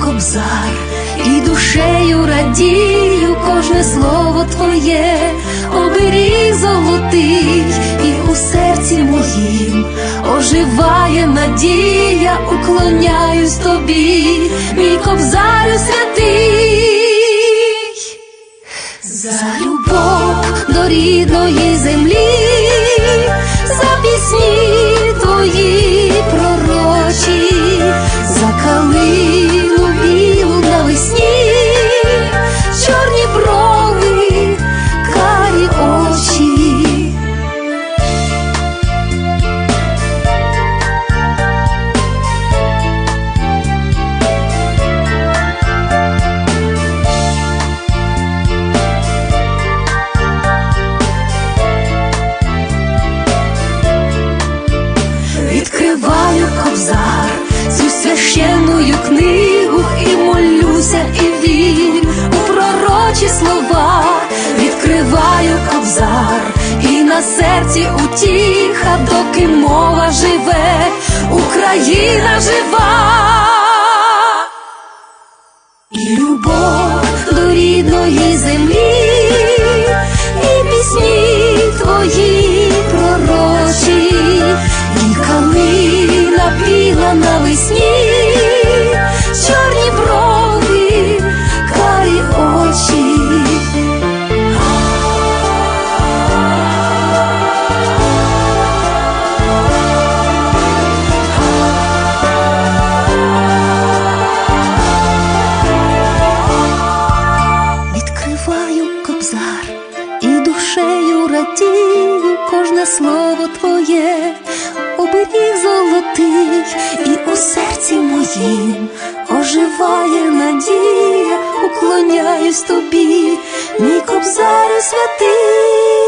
кобзар, і душею радію кожне слово твоє, оберіг золотий, і у серці моїм оживає надія, уклоняюсь тобі, мій кобзарю святий. Серці утіха, доки мова живе, Україна жива. Радію слово твоє, оберіг золотий, і у серці моїм оживає надія, уклоняюсь тобі, мій кобзарю святий.